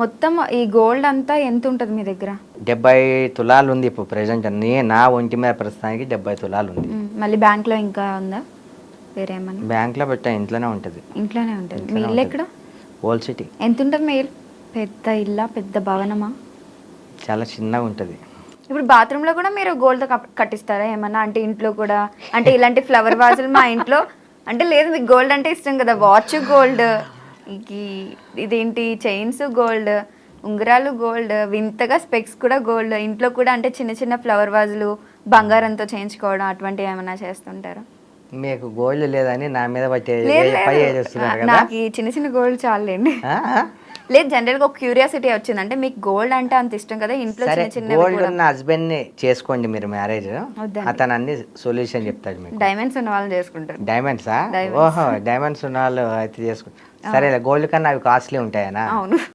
మొత్తం ఈ గోల్డ్ అంతా ఎంత ఉంటుంది మీ దగ్గర? డెబ్బై తులాలు ఉంది ఇప్పుడు ప్రజెంట్ నీ నా ఒంటి మీద ప్రస్తుతానికి డెబ్బై తులాలు ఉంది. మళ్ళీ బ్యాంక్లో ఇంకా ఉందా? వేరే ఏమన్నా? బ్యాంక్లో పెట్టా ఇంట్లోనే ఉంటుంది. ఇంట్లోనే ఉంటుంది. మీ ఇల్లు. ఎక్కడ? ఓల్డ్ సిటీ ఎంత ఉంటుంది మీ ఇల్లు? పెద్ద ఇల్లా పెద్ద భవనమా? చాలా చిన్నగా ఉంటుంది. ఇప్పుడు బాత్రూంలో కూడా మీరు గోల్డ్ కట్టిస్తారా? ఏమన్నా? అంటే ఇంట్లో కూడా? అంటే ఇలాంటి ఫ్లవర్ వాజులు మా ఇంట్లో? అంటే లేదు మీకు గోల్డ్ అంటే ఇష్టం కదా. వాచ్ గోల్డ్ ఇదేంటి చైన్స్ గోల్డ్ ఉంగరాలు గోల్డ్ వింతగా స్పెక్స్ కూడా గోల్డ్ ఇంట్లో కూడా అంటే చిన్న చిన్న ఫ్లవర్ వాజులు బంగారంతో చేయించుకోవడం అటువంటివి ఏమైనా చేస్తుంటారు మీకు గోల్డ్ లేదని నా మీద పట్టే నాకు ఈ చిన్న చిన్న గోల్డ్ చాలండి ఆ? ఆ? లేదు జనరల్గా ఒక క్యూరియాసిటీ వచ్చింది. అంటే మీకు గోల్డ్ అంటే అంత ఇష్టం కదా ఇంట్లో సరే చిన్న చిన్న గోల్డ్ ఉన్న హస్బెండ్ని చేసుకోండి మీరు మ్యారేజ్ వద్దండి. అతను అన్ని సొల్యూషన్ చెప్తాడు మీకు. డైమండ్స్ ఉన్న వాళ్ళని చేసుకుంటారు. డైమండ్సా Diamonds. ఓహో డైమండ్స్ ఉన్న వాళ్ళు అయితే చేసుకో సరే గోల్డ్ కన్నా అవి కాస్ట్లీ ఉంటాయనా? అవును.